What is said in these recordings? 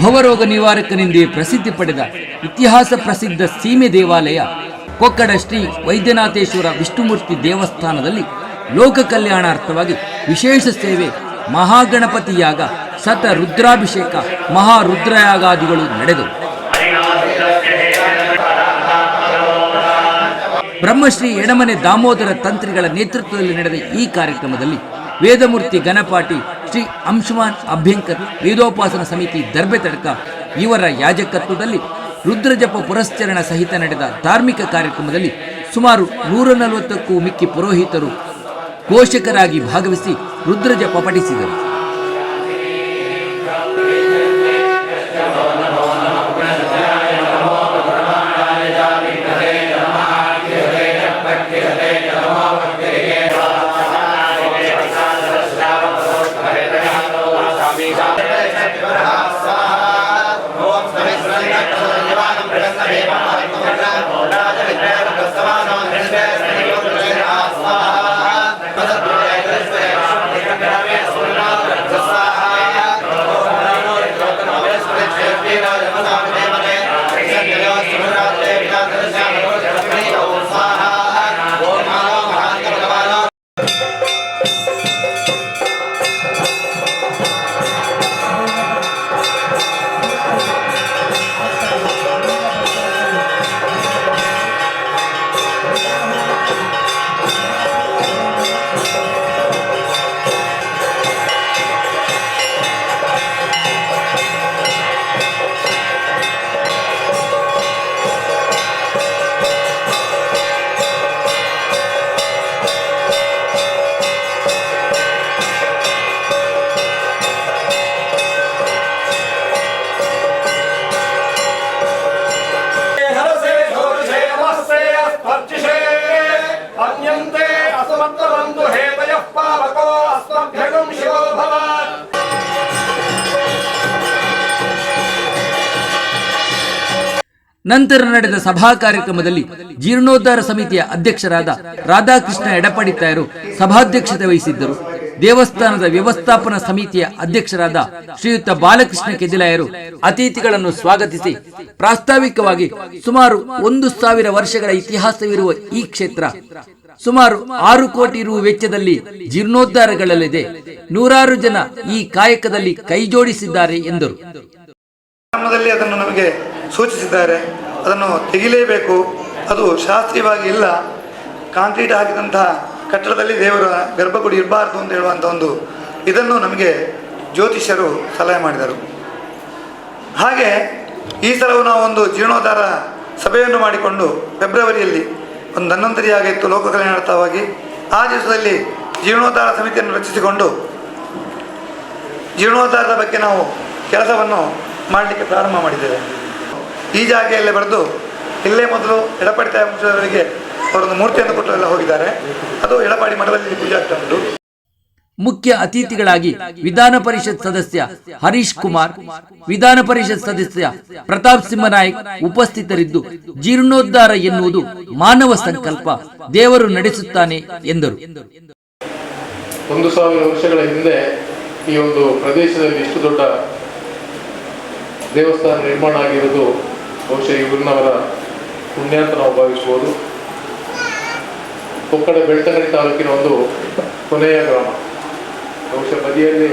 ಭವರೋಗ ನಿವಾರಕನೆಂದೇ ಪ್ರಸಿದ್ಧಿ ಪಡೆದ ಇತಿಹಾಸ ಪ್ರಸಿದ್ಧ ಸೀಮೆ ದೇವಾಲಯ ಕೊಕ್ಕಡ ಶ್ರೀ ವೈದ್ಯನಾಥೇಶ್ವರ ವಿಷ್ಣುಮೂರ್ತಿ ದೇವಸ್ಥಾನದಲ್ಲಿ ಲೋಕ ಕಲ್ಯಾಣಾರ್ಥವಾಗಿ ವಿಶೇಷ ಸೇವೆ ಮಹಾಗಣಪತಿಯಾಗ ಸತ ರುದ್ರಾಭಿಷೇಕ ಮಹಾರುದ್ರಯಾಗಾದಿಗಳು ನಡೆದವು. ಬ್ರಹ್ಮಶ್ರೀ ಎಡಮನೆ ದಾಮೋದರ ತಂತ್ರಿಗಳ ನೇತೃತ್ವದಲ್ಲಿ ನಡೆದ ಈ ಕಾರ್ಯಕ್ರಮದಲ್ಲಿ ವೇದಮೂರ್ತಿ ಗಣಪಾಟಿ ಶ್ರೀ ಅಂಶುಮಾನ್ ಅಭ್ಯಂಕರ್ ವೇದೋಪಾಸನ ಸಮಿತಿ ದರ್ಬೆ ತಡಕ ಇವರ ಯಾಜಕತ್ವದಲ್ಲಿ ರುದ್ರಜಪ ಪುರಸ್ಚರಣ ಸಹಿತ ನಡೆದ ಧಾರ್ಮಿಕ ಕಾರ್ಯಕ್ರಮದಲ್ಲಿ ಸುಮಾರು ನೂರ ನಲವತ್ತಕ್ಕೂ ಮಿಕ್ಕಿ ಪುರೋಹಿತರು ಪೋಷಕರಾಗಿ ಭಾಗವಹಿಸಿ ರುದ್ರಜಪ ಪಠಿಸಿದರು. ನಂತರ ನಡೆದ ಸಭಾ ಕಾರ್ಯಕ್ರಮದಲ್ಲಿ ಜೀರ್ಣೋದ್ಧಾರ ಸಮಿತಿಯ ಅಧ್ಯಕ್ಷರಾದ ರಾಧಾಕೃಷ್ಣ ಎಡಪಡಿತಾಯರು ಸಭಾಧ್ಯಕ್ಷತೆ ವಹಿಸಿದ್ದರು. ದೇವಸ್ಥಾನದ ವ್ಯವಸ್ಥಾಪನಾ ಸಮಿತಿಯ ಅಧ್ಯಕ್ಷರಾದ ಶ್ರೀಯುತ ಬಾಲಕೃಷ್ಣ ಕೆದಿಲಾಯರು ಅತಿಥಿಗಳನ್ನು ಸ್ವಾಗತಿಸಿ, ಪ್ರಾಸ್ತಾವಿಕವಾಗಿ ಸುಮಾರು ಒಂದು ಸಾವಿರ ವರ್ಷಗಳ ಇತಿಹಾಸವಿರುವ ಈ ಕ್ಷೇತ್ರ, ಸುಮಾರು ಆರು ಕೋಟಿ ರು ವೆಚ್ಚದಲ್ಲಿ ಜೀರ್ಣೋದ್ಧಾರಗಳಲ್ಲಿದೆ. ನೂರಾರು ಜನ ಈ ಕಾಯಕದಲ್ಲಿ ಕೈಜೋಡಿಸಿದ್ದಾರೆ ಎಂದರು. ಸೂಚಿಸಿದ್ದಾರೆ. ಅದನ್ನು ತೆಗಿಲೇಬೇಕು. ಅದು ಶಾಸ್ತ್ರೀಯವಾಗಿ ಇಲ್ಲ. ಕಾಂಕ್ರೀಟ್ ಹಾಕಿದಂತಹ ಕಟ್ಟಡದಲ್ಲಿ ದೇವರ ಗರ್ಭಗುಡಿ ಇರಬಾರ್ದು ಅಂತ ಹೇಳುವಂಥ ಒಂದು ಇದನ್ನು ನಮಗೆ ಜ್ಯೋತಿಷ್ಯರು ಸಲಹೆ ಮಾಡಿದರು. ಹಾಗೆ ಈ ಸಲವು ನಾವು ಒಂದು ಜೀರ್ಣೋದ್ಧಾರ ಸಭೆಯನ್ನು ಮಾಡಿಕೊಂಡು ಫೆಬ್ರವರಿಯಲ್ಲಿ ಒಂದು ಧನ್ವಂತರಿ ಆಗಿತ್ತು ಲೋಕ ಕಲ್ಯಾಣಾರ್ಥವಾಗಿ. ಆ ದಿವಸದಲ್ಲಿ ಜೀರ್ಣೋದ್ಧಾರ ಸಮಿತಿಯನ್ನು ರಚಿಸಿಕೊಂಡು ಜೀರ್ಣೋದ್ಧಾರದ ಬಗ್ಗೆ ನಾವು ಕೆಲಸವನ್ನು ಮಾಡಲಿಕ್ಕೆ ಪ್ರಾರಂಭ ಮಾಡಿದ್ದೇವೆ. ಈ ಜಾಗೆಯಲ್ಲೇ ಬರೆದು ಇಲ್ಲೇ ಮೊದಲು ಎಡಪಾಡಿ ತಾಯಿಗೆ ಅವರೊಂದು ಮೂರ್ತಿಯನ್ನು ಕೊಟ್ಟು ಎಲ್ಲ ಹೋಗಿದ್ದಾರೆ. ಅದು ಎಡಪಾಡಿ ಮಠದಲ್ಲಿ ಪೂಜೆ ಆಗ್ತಾ ಉಂಟು. ಮುಖ್ಯ ಅತಿಥಿಗಳಾಗಿ ವಿಧಾನ ಪರಿಷತ್ ಸದಸ್ಯ ಹರೀಶ್ ಕುಮಾರ್ ವಿಧಾನ ಪರಿಷತ್ ಸದಸ್ಯ ಪ್ರತಾಪ್ ಸಿಂಹ ನಾಯಕ್ ಉಪಸ್ಥಿತರಿದ್ದು ಜೀರ್ಣೋದ್ಧಾರ ಎನ್ನುವುದು ಮಾನವ ಸಂಕಲ್ಪ ದೇವರು ನಡೆಸುತ್ತಾನೆ ಎಂದರು. ಒಂದು ಸಾವಿರ ವರ್ಷಗಳ ಹಿಂದೆ ಈ ಒಂದು ಪ್ರದೇಶದಲ್ಲಿ ಇಷ್ಟು ದೊಡ್ಡ ದೇವಸ್ಥಾನ ನಿರ್ಮಾಣ ಆಗಿರೋದು ಬಹುಶಃ ಇವ್ರನ್ನವರ ಪುಣ್ಯ ಅಂತ ನಾವು ಭಾವಿಸ್ಬೋದು ಕೊಕ್ಕಡ ಬೆಳ್ತಂಗಡಿ ತಾಲೂಕಿನ ಒಂದು ಕೊನೆಯ ಗ್ರಾಮ. ಬಹುಶಃ ಬದಿಯಲ್ಲಿ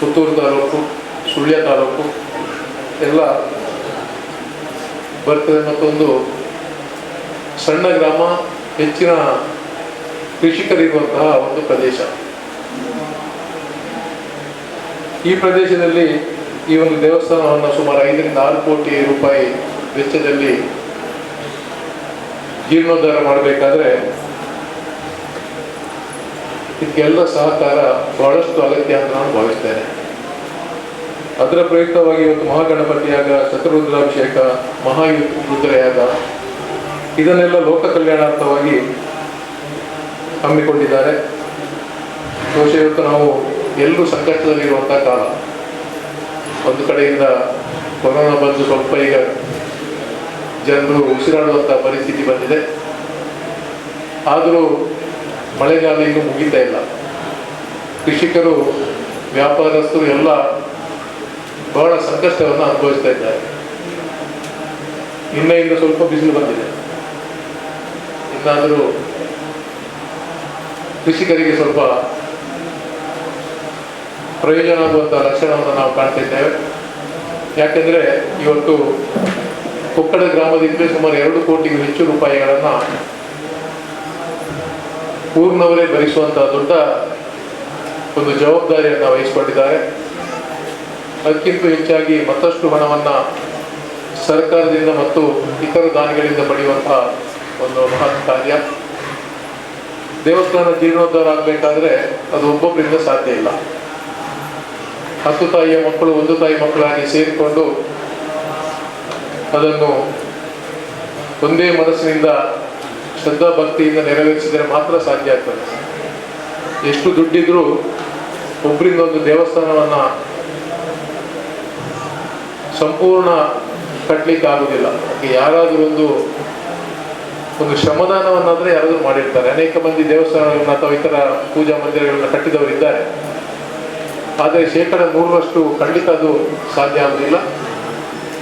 ಪುತ್ತೂರು ತಾಲೂಕು, ಸುಳ್ಯ ತಾಲೂಕು, ಎಲ್ಲ ಬರ್ತದೆ ಮತ್ತೊಂದು ಸಣ್ಣ ಗ್ರಾಮ, ಹೆಚ್ಚಿನ ಕೃಷಿಕರಿರುವಂತಹ ಒಂದು ಪ್ರದೇಶ. ಈ ಪ್ರದೇಶದಲ್ಲಿ ಈ ಒಂದು ದೇವಸ್ಥಾನವನ್ನು ಸುಮಾರು ಐದರಿಂದ ಆರು ಕೋಟಿ ರೂಪಾಯಿ ವೆಚ್ಚದಲ್ಲಿ ಜೀರ್ಣೋದ್ಧಾರ ಮಾಡಬೇಕಾದ್ರೆ ಇದಕ್ಕೆಲ್ಲ ಸಹಕಾರ ಬಹಳಷ್ಟು ಅಗತ್ಯ ಅಂತ ನಾನು ಭಾವಿಸ್ತೇನೆ. ಅದರ ಪ್ರಯುಕ್ತವಾಗಿ ಇವತ್ತು ಮಹಾಗಣಪತಿಯಾಗ ಚತುರುದ್ರಾಭಿಷೇಕ ಮಹಾಯುತ್ ರುದ್ರಯಾಗ ಇದನ್ನೆಲ್ಲ ಲೋಕ ಕಲ್ಯಾಣಾರ್ಥವಾಗಿ ಹಮ್ಮಿಕೊಂಡಿದ್ದಾರೆ. ಬಹುಶಃ ಇವತ್ತು ನಾವು ಎಲ್ಲರೂ ಸಂಕಷ್ಟದಲ್ಲಿರುವಂಥ ಕಾಲ. ಒಂದು ಕಡೆಯಿಂದ ಕೊರೋನಾ ಬಂದು ಸ್ವಲ್ಪ ಈಗ ಜನರು ಉಸಿರಾಡುವಂಥ ಪರಿಸ್ಥಿತಿ ಬಂದಿದೆ. ಆದರೂ ಮಳೆಗಾಲ ಇನ್ನೂ ಮುಗಿತಾ ಇಲ್ಲ. ಕೃಷಿಕರು, ವ್ಯಾಪಾರಸ್ಥರು ಎಲ್ಲ ಬಹಳ ಸಂಕಷ್ಟವನ್ನು ಅನುಭವಿಸ್ತಾ ಇದ್ದಾರೆ. ನಿನ್ನೆಯಿಂದ ಸ್ವಲ್ಪ ಬಿಸಿಲು ಬಂದಿದೆ. ಇನ್ನಾದರೂ ಕೃಷಿಕರಿಗೆ ಸ್ವಲ್ಪ ಪ್ರಯೋಜನ ಆಗುವಂತಹ ಲಕ್ಷಣವನ್ನು ನಾವು ಕಾಣ್ತಿದ್ದೇವೆ. ಯಾಕೆಂದರೆ ಇವತ್ತು ಕೊಕ್ಕಡ ಗ್ರಾಮದಿಂದ ಸುಮಾರು ಎರಡು ಕೋಟಿಗೂ ಹೆಚ್ಚು ರೂಪಾಯಿಗಳನ್ನು ಊರಿನವರೇ ಭರಿಸುವಂಥ ದೊಡ್ಡ ಒಂದು ಜವಾಬ್ದಾರಿಯನ್ನು ವಹಿಸಿಕೊಂಡಿದ್ದಾರೆ. ಅದಕ್ಕಿಂತ ಹೆಚ್ಚಾಗಿ ಮತ್ತಷ್ಟು ಹಣವನ್ನು ಸರ್ಕಾರದಿಂದ ಮತ್ತು ಇತರ ದಾನಿಗಳಿಂದ ಪಡೆಯುವಂತಹ ಒಂದು ಮಹತ್ ಕಾರ್ಯ. ದೇವಸ್ಥಾನ ಜೀರ್ಣೋದ್ಧಾರ ಆಗಬೇಕಾದ್ರೆ ಅದು ಒಬ್ಬೊಬ್ಬರಿಂದ ಸಾಧ್ಯ ಇಲ್ಲ. ಹತ್ತು ತಾಯಿಯ ಮಕ್ಕಳು, ಒಂದು ತಾಯಿ ಮಕ್ಕಳಾಗಿ ಸೇರಿಕೊಂಡು ಅದನ್ನು ಒಂದೇ ಮನಸ್ಸಿನಿಂದ ಶ್ರದ್ಧಾ ಭಕ್ತಿಯಿಂದ ನೆರವೇರಿಸಿದರೆ ಮಾತ್ರ ಸಾಧ್ಯ ಆಗ್ತದೆ. ಎಷ್ಟು ದುಡ್ಡಿದ್ರೂ ಒಬ್ಬರಿಂದ ಒಂದು ದೇವಸ್ಥಾನವನ್ನು ಸಂಪೂರ್ಣ ಕಟ್ಟಲಿಕ್ಕೆ ಆಗುದಿಲ್ಲ. ಯಾರಾದರೂ ಒಂದು ಒಂದು ಶ್ರಮದಾನವನ್ನಾದರೆ ಯಾರಾದರೂ ಮಾಡಿರ್ತಾರೆ. ಅನೇಕ ಮಂದಿ ದೇವಸ್ಥಾನಗಳನ್ನ ಅಥವಾ ಇತರ ಪೂಜಾ ಮಂದಿರಗಳನ್ನ ಕಟ್ಟಿದವರಿದ್ದಾರೆ. ಆದರೆ ಶೇಕಡ ನೂರರಷ್ಟು ಖಂಡಿತ ಅದು ಸಾಧ್ಯ ಆಗುವುದಿಲ್ಲ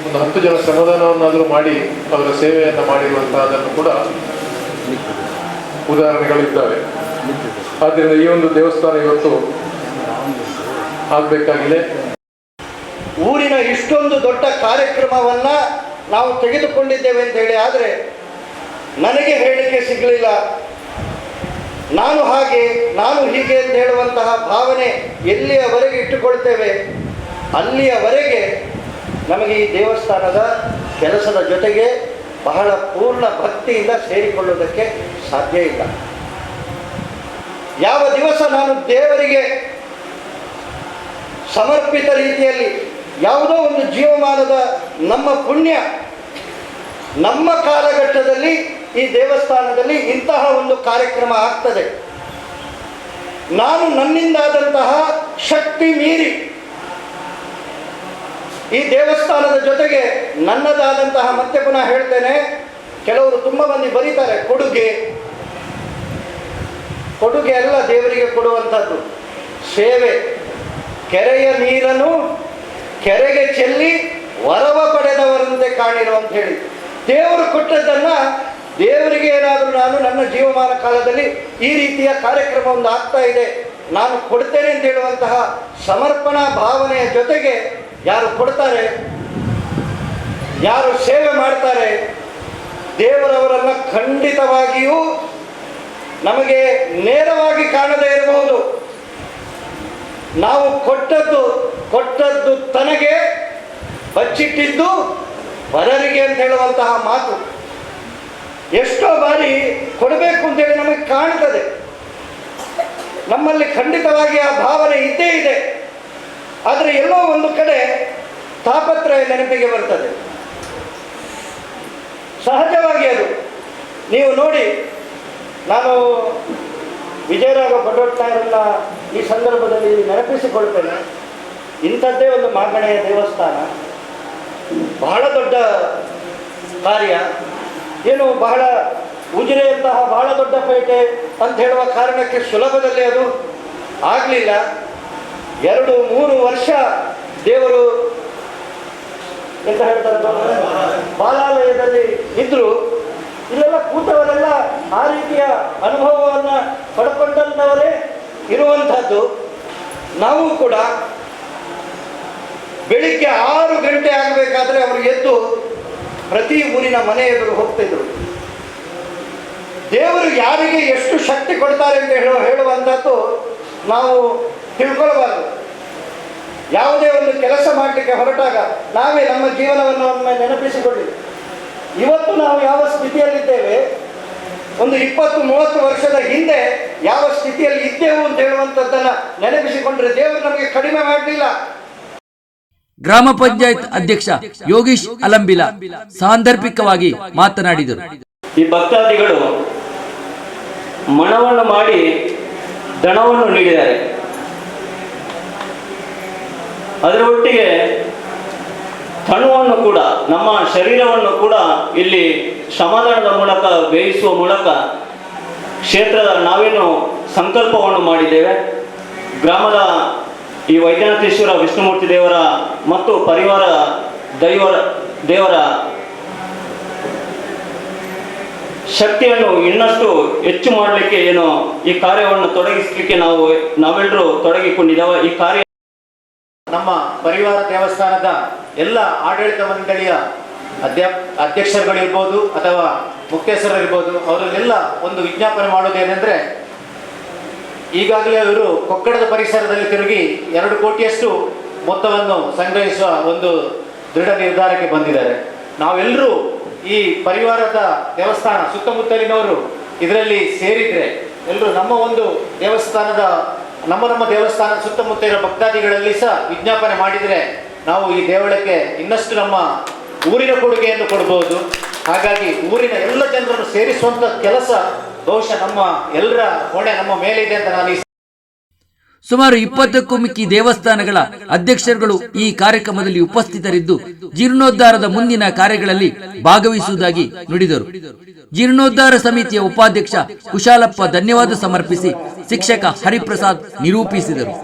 ಒಂದು ಹತ್ತು ಜನ ಶ್ರಮದಾನವನ್ನಾದರೂ ಮಾಡಿ ಅವರ ಸೇವೆಯನ್ನು ಮಾಡಿರುವಂತಹದನ್ನು ಕೂಡ ಉದಾಹರಣೆಗಳಿದ್ದಾವೆ. ಆದ್ದರಿಂದ ಈ ಒಂದು ದೇವಸ್ಥಾನ ಇವತ್ತು ಆಗಬೇಕಾಗಿದೆ. ಊರಿನ ಇಷ್ಟೊಂದು ದೊಡ್ಡ ಕಾರ್ಯಕ್ರಮವನ್ನ ನಾವು ತೆಗೆದುಕೊಂಡಿದ್ದೇವೆ ಅಂತ ಹೇಳಿ ಆದರೆ ನನಗೆ ಹೇಳಿಕೆ ಸಿಗಲಿಲ್ಲ. ನಾನು ಹಾಗೆ, ನಾನು ಹೀಗೆ ಅಂತ ಹೇಳುವಂತಹ ಭಾವನೆ ಎಲ್ಲಿಯವರೆಗೆ ಇಟ್ಟುಕೊಳ್ತೇವೆ? ಅಲ್ಲಿಯವರೆಗೆ ನಮಗೆ ಈ ದೇವಸ್ಥಾನದ ಕೆಲಸದ ಜೊತೆಗೆ ಬಹಳ ಪೂರ್ಣ ಭಕ್ತಿಯಿಂದ ಸೇರಿಕೊಳ್ಳುವುದಕ್ಕೆ ಸಾಧ್ಯ ಇಲ್ಲ. ಯಾವ ದಿವಸ ನಾನು ದೇವರಿಗೆ ಸಮರ್ಪಿತ ರೀತಿಯಲ್ಲಿ ಯಾವುದೋ ಒಂದು ಜೀವಮಾನದ ನಮ್ಮ ಪುಣ್ಯ ನಮ್ಮ ಕಾಲಘಟ್ಟದಲ್ಲಿ ಈ ದೇವಸ್ಥಾನದಲ್ಲಿ ಇಂತಹ ಒಂದು ಕಾರ್ಯಕ್ರಮ ಆಗ್ತದೆ. ನಾನು ನನ್ನಿಂದಾದಂತಹ ಶಕ್ತಿ ಮೀರಿ ಈ ದೇವಸ್ಥಾನದ ಜೊತೆಗೆ ನನ್ನದಾದಂತಹ ಮತ್ತೆ ಪುನಃ ಹೇಳ್ತೇನೆ, ಕೆಲವರು ತುಂಬ ಮಂದಿ ಬರೀತಾರೆ, ಕೊಡುಗೆ. ಕೊಡುಗೆ ಎಲ್ಲ ದೇವರಿಗೆ ಕೊಡುವಂಥದ್ದು. ಸೇವೆ. ಕೆರೆಯ ನೀರನ್ನು ಕೆರೆಗೆ ಚೆಲ್ಲಿ ವರವ ಪಡೆದವರಂತೆ ಕಾಣಿರು ಅಂತ ಹೇಳಿ. ದೇವರು ಕೊಟ್ಟದ್ದನ್ನ ದೇವರಿಗೆ ಏನಾದರೂ ನಾನು ನನ್ನ ಜೀವಮಾನ ಕಾಲದಲ್ಲಿ ಈ ರೀತಿಯ ಕಾರ್ಯಕ್ರಮ ಒಂದು ಆಗ್ತಾ ಇದೆ, ನಾನು ಕೊಡ್ತೇನೆ ಅಂತ ಹೇಳುವಂತಹ ಸಮರ್ಪಣಾ ಭಾವನೆಯ ಜೊತೆಗೆ ಯಾರು ಕೊಡ್ತಾರೆ, ಯಾರು ಸೇವೆ ಮಾಡ್ತಾರೆ, ದೇವರವರನ್ನು ಖಂಡಿತವಾಗಿಯೂ ನಮಗೆ ನೇರವಾಗಿ ಕಾಣದೇ ಇರಬಹುದು. ನಾವು ಕೊಟ್ಟದ್ದು ಕೊಟ್ಟದ್ದು ತನಗೆ, ಬಚ್ಚಿಟ್ಟಿದ್ದು ಪರರಿಗೆ ಅಂತ ಹೇಳುವಂತಹ ಮಾತು. ಎಷ್ಟೋ ಬಾರಿ ಕೊಡಬೇಕು ಅಂತೇಳಿ ನಮಗೆ ಕಾಣ್ತದೆ. ನಮ್ಮಲ್ಲಿ ಖಂಡಿತವಾಗಿ ಆ ಭಾವನೆ ಇದ್ದೇ ಇದೆ. ಆದರೆ ಎಲ್ಲೋ ಒಂದು ಕಡೆ ತಾಪತ್ರಯ ನೆನಪಿಗೆ ಬರ್ತದೆ. ಸಹಜವಾಗಿ ಅದು. ನೀವು ನೋಡಿ, ನಾನು ವಿಜಯರಾಘ ಭಟೋಟ್ನಾಯರನ್ನ ಈ ಸಂದರ್ಭದಲ್ಲಿ ನೆನಪಿಸಿಕೊಳ್ತೇನೆ. ಇಂಥದ್ದೇ ಒಂದು ಮಾಗಣೆಯ ದೇವಸ್ಥಾನ. ಬಹಳ ದೊಡ್ಡ ಕಾರ್ಯ. ಏನು ಬಹಳ ಉಜಿರೆಯಂತಹ ಬಹಳ ದೊಡ್ಡ ಪೇಟೆ ಅಂತ ಹೇಳುವ ಕಾರಣಕ್ಕೆ ಸುಲಭದಲ್ಲಿ ಅದು ಆಗಲಿಲ್ಲ ಎರಡು, ಮೂರು ವರ್ಷ ದೇವರು ಎಂತ ಹೇಳ್ತಾರೆ? ಬಾಲಾಲಯದಲ್ಲಿ ಇದ್ರು ಇಲ್ಲೆಲ್ಲ ಕೂತವರೆಲ್ಲ ಆ ರೀತಿಯ ಅನುಭವವನ್ನು ಪಡ್ಕೊಂಡಂಥವರೇ ಇರುವಂಥದ್ದು ನಾವು ಕೂಡ ಬೆಳಿಗ್ಗೆ ಆರು ಗಂಟೆ ಆಗಬೇಕಾದ್ರೆ ಅವರು ಎದ್ದು ಪ್ರತಿ ಊರಿನ ಮನೆ ಎದುರು ಹೋಗ್ತಿದ್ರು. ದೇವರು ಯಾರಿಗೆ ಎಷ್ಟು ಶಕ್ತಿ ಕೊಡ್ತಾರೆ ಅಂತ ಹೇಳೋ, ಹೇಳುವಂಥದ್ದು ನಾವು ತಿಳ್ಕೊಳ್ಬಾರ್ದು. ಯಾವುದೇ ಒಂದು ಕೆಲಸ ಮಾಡಲಿಕ್ಕೆ ಹೊರಟಾಗ ನಾವೇ ನಮ್ಮ ಜೀವನವನ್ನು ಒಮ್ಮೆ ನೆನಪಿಸಿಕೊಳ್ಳಿ. ಇವತ್ತು ನಾವು ಯಾವ ಸ್ಥಿತಿಯಲ್ಲಿದ್ದೇವೆ? ಒಂದು ಇಪ್ಪತ್ತು, ಮೂವತ್ತು ವರ್ಷದ ಹಿಂದೆ ಯಾವ ಸ್ಥಿತಿಯಲ್ಲಿ ಇದ್ದೆವು ಅಂತ ಹೇಳುವಂಥದ್ದನ್ನು ನೆನಪಿಸಿಕೊಂಡ್ರೆ ದೇವರು ನಮಗೆ ಕಡಿಮೆ ಮಾಡಲಿಲ್ಲ. ಗ್ರಾಮ ಪಂಚಾಯತ್ ಅಧ್ಯಕ್ಷ ಯೋಗೀಶ್ ಅಲಂಬಿಲ ಸಾಂದರ್ಭಿಕವಾಗಿ ಮಾತನಾಡಿದರು. ಈ ಭಕ್ತಾದಿಗಳು ಮಣವನ್ನು ಮಾಡಿ ದಣವನ್ನು ನೀಡಿದ್ದಾರೆ. ಅದರ ಒಟ್ಟಿಗೆ ಹಣವನ್ನು ಕೂಡ, ನಮ್ಮ ಶರೀರವನ್ನು ಕೂಡ ಇಲ್ಲಿ ಶ್ರಮದಾನದ ಮೂಲಕ, ಬೇಯಿಸುವ ಮೂಲಕ ಕ್ಷೇತ್ರದ ನಾವೇನು ಸಂಕಲ್ಪವನ್ನು ಮಾಡಿದ್ದೇವೆ. ಗ್ರಾಮದ ಈ ವೈದ್ಯನಾಥೇಶ್ವರ ವಿಷ್ಣುಮೂರ್ತಿ ದೇವರ ಮತ್ತು ಪರಿವಾರ ದೈವರ, ದೇವರ ಶಕ್ತಿಯನ್ನು ಇನ್ನಷ್ಟು ಹೆಚ್ಚು ಮಾಡಲಿಕ್ಕೆ ಏನು ಈ ಕಾರ್ಯವನ್ನು ತೊಡಗಿಸಲಿಕ್ಕೆ ನಾವು, ನಾವೆಲ್ಲರೂ ತೊಡಗಿಕೊಂಡಿದ್ದೇವೆ. ಈ ಕಾರ್ಯ ನಮ್ಮ ಪರಿವಾರ ದೇವಸ್ಥಾನದ ಎಲ್ಲ ಆಡಳಿತ ಮಂಡಳಿಯ ಅಧ್ಯಕ್ಷರುಗಳಿರ್ಬೋದು ಅಥವಾ ಮುಖ್ಯಸ್ಥರಿರ್ಬೋದು ಅವರಲ್ಲೆಲ್ಲ ಒಂದು ವಿಜ್ಞಾಪನೆ ಮಾಡೋದೇನೆಂದರೆ ಈಗಾಗಲೇ ಅವರು ಕೊಕ್ಕಡದ ಪರಿಸರದಲ್ಲಿ ತಿರುಗಿ ಎರಡು ಕೋಟಿಯಷ್ಟು ಮೊತ್ತವನ್ನು ಸಂಗ್ರಹಿಸುವ ಒಂದು ದೃಢ ನಿರ್ಧಾರಕ್ಕೆ ಬಂದಿದ್ದಾರೆ. ನಾವೆಲ್ಲರೂ ಈ ಪರಿವಾರದ ದೇವಸ್ಥಾನ ಸುತ್ತಮುತ್ತಲಿನವರು ಇದರಲ್ಲಿ ಸೇರಿದರೆ ಎಲ್ಲರೂ ನಮ್ಮ ಒಂದು ದೇವಸ್ಥಾನದ, ನಮ್ಮ ನಮ್ಮ ದೇವಸ್ಥಾನದ ಸುತ್ತಮುತ್ತ ಭಕ್ತಾದಿಗಳಲ್ಲಿ ಸಹ ವಿಜ್ಞಾಪನೆ ಮಾಡಿದರೆ ನಾವು ಈ ದೇವಳಕ್ಕೆ ಇನ್ನಷ್ಟು ನಮ್ಮ ಊರಿನ ಕೊಡುಗೆಯನ್ನು ಕೊಡ್ಬೋದು. ಹಾಗಾಗಿ ಊರಿನ ಎಲ್ಲ ಜನರನ್ನು ಸೇರಿಸುವಂಥ ಕೆಲಸ ಬಹುಶಃ ನಮ್ಮ ಎಲ್ಲರ ಹೊಣೆ ನಮ್ಮ ಮೇಲಿದೆ ಅಂತ ನಾನು ಸುಮಾರು ಇಪ್ಪತ್ತಕ್ಕೂ ಮಿಕ್ಕಿ ದೇವಸ್ಥಾನಗಳ ಅಧ್ಯಕ್ಷರುಗಳು ಈ ಕಾರ್ಯಕ್ರಮದಲ್ಲಿ ಉಪಸ್ಥಿತರಿದ್ದು ಜೀರ್ಣೋದ್ಧಾರದ ಮುಂದಿನ ಕಾರ್ಯಗಳಲ್ಲಿ ಭಾಗವಹಿಸುವುದಾಗಿ ನುಡಿದರು. ಜೀರ್ಣೋದ್ಧಾರ ಸಮಿತಿಯ ಉಪಾಧ್ಯಕ್ಷ ಕುಶಾಲಪ್ಪ ಧನ್ಯವಾದ ಸಮರ್ಪಿಸಿ ಶಿಕ್ಷಕ ಹರಿಪ್ರಸಾದ್ ನಿರೂಪಿಸಿದರು.